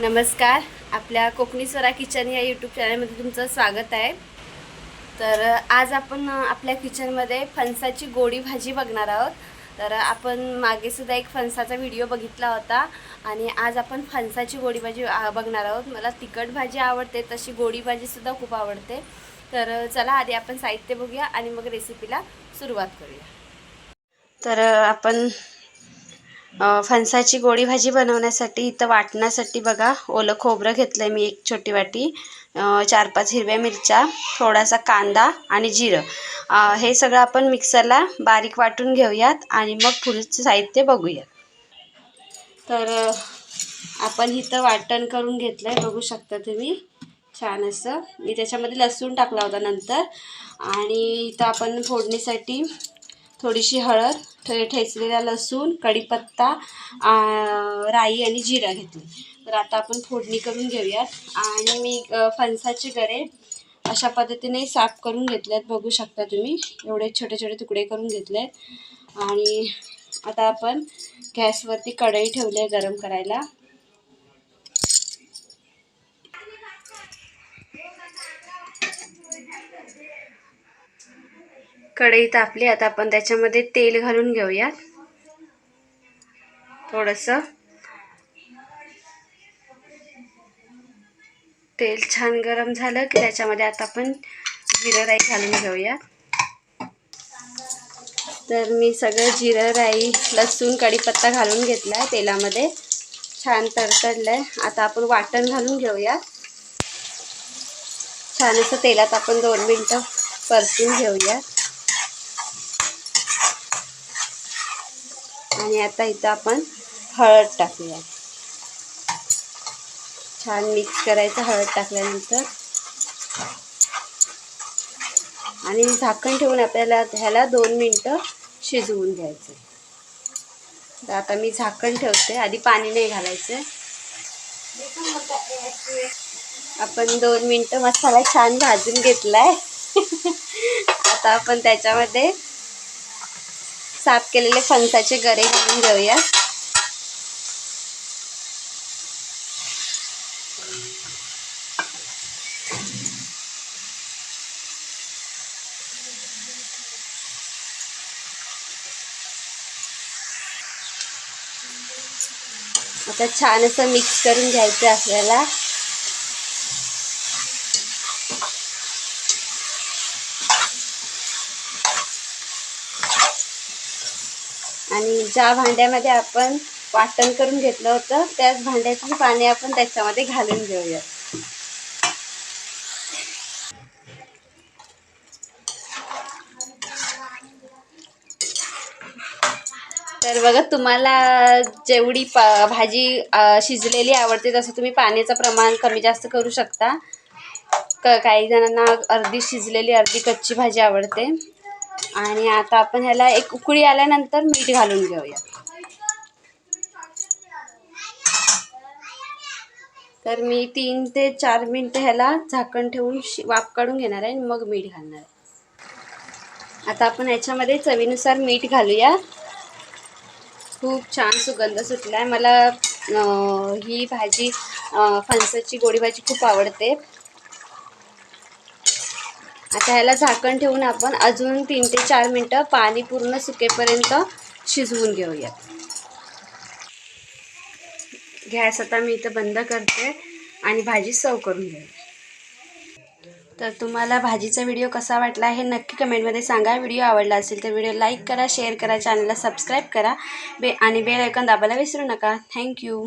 नमस्कार. आपल्या कोकणी स्वरा किचन या यूट्यूब चॅनलमध्ये तुमचं स्वागत आहे. तर आज आपण आपल्या किचनमध्ये फणसाची गोडी भाजी बघणार आहोत. तर आपण मागे सुद्धा एक फणसाचा व्हिडिओ बघितला होता. आणि आज आपण फणसाची गोडी भाजी बघणार आहोत. मला तिखट भाजी आवडते तशी गोडी भाजीसुद्धा खूप आवडते. तर चला आधी आपण साहित्य बघूया आणि मग रेसिपीला सुरुवात करूया. तर आपण फणसाची गोळी भाजी बनवण्यासाठी इथं वाटण्यासाठी बघा ओलं खोबरं घेतलं आहे मी एक छोटी वाटी. चार पाच हिरव्या मिरच्या थोडासा कांदा आणि जिरं. हे सगळं आपण मिक्सरला बारीक वाटून घेऊयात आणि मग पुढचं साहित्य बघूया तर आपण इथं वाटण करून घेतलं आहे बघू शकता तुम्ही. छान असं. मी त्याच्यामध्ये लसूण टाकला होता नंतर. आणि इथं आपण फोडणीसाठी थोडीशी हळद ठे ठेचलेला लसूण कढीपत्ता राई आणि जिरा घेतली. तर आता आपण फोडणी करून घेऊयात. आणि मी फणसाचे गरे अशा पद्धतीने साफ करून घेतल्यात बघू शकता तुम्ही एवढे छोटे छोटे तुकडे करून घेतलेत. आणि आता आपण गॅसवरती कढई ठेवली आहे गरम करायला. कढई तापली. आता आपण त्याच्यामध्ये तेल घालून घेऊया थोडंसं. तेल छान गरम झालं की त्याच्यामध्ये आता आपण जिरं राई घालून घेऊया तर मी सगळं जिरं राई लसूण कढीपत्ता घालून घेतला आहे तेलामध्ये. छान तरतडलं आहे आता आपण वाटण घालून घेऊया छान असं तेलात आपण दोन मिनटं परतून घेऊया आणि आता इथं आपण हळद टाकूया. छान मिक्स करायचं हळद टाकल्यानंतर. आणि झाकण ठेवून आपल्याला ह्याला दोन मिनटं शिजवून घ्यायचं. तर आता मी झाकण ठेवते आधी पाणी नाही घालायचं. आपण दोन मिनटं मसाला छान भाजून घेतला आहे आता आपण त्याच्यामध्ये साफ केलेले फणसाचे गरे घालून घेऊया. आता छान असं मिक्स करून घ्यायचं आपल्याला. आणि ज्या भांड्यामध्ये आपण वाटण करून घेतलं होतं त्याच भांड्याची पाणी आपण त्याच्यामध्ये घालून घेऊया तर बघा तुम्हाला जेवढी पा भाजी शिजलेली आवडते तसं तुम्ही पाण्याचं प्रमाण कमी जास्त करू शकता. क काही जणांना अर्धी शिजलेली अर्धी कच्ची भाजी आवडते. आणि आता आपण ह्याला एक उकळी आल्यानंतर मीठ घालून घेऊया. तर मी तीन ते चार मिनटं ह्याला झाकण ठेवून शि वाफ काढून घेणार आहे आणि मग मीठ घालणार आहे. आता आपण ह्याच्यामध्ये चवीनुसार मीठ घालूया. खूप छान सुगंध सुटला आहे मला ही भाजी फणसाची गोडी भाजी खूप आवडते. आता ह्याला झाकण ठेवून आपण अजून तीन ते चार मिनटं पाणी पूर्ण सुकेपर्यंत शिजवून घेऊया गॅस आता मी इथं बंद करते आणि भाजी सर्व करून घेऊ तर तुम्हाला भाजीचा व्हिडिओ कसा वाटला हे नक्की कमेंटमध्ये सांगा. व्हिडिओ आवडला असेल तर व्हिडिओ लाईक करा शेअर करा चॅनलला सबस्क्राईब करा. बे आणि बेल ऐकून दाबायला विसरू नका. थँक्यू.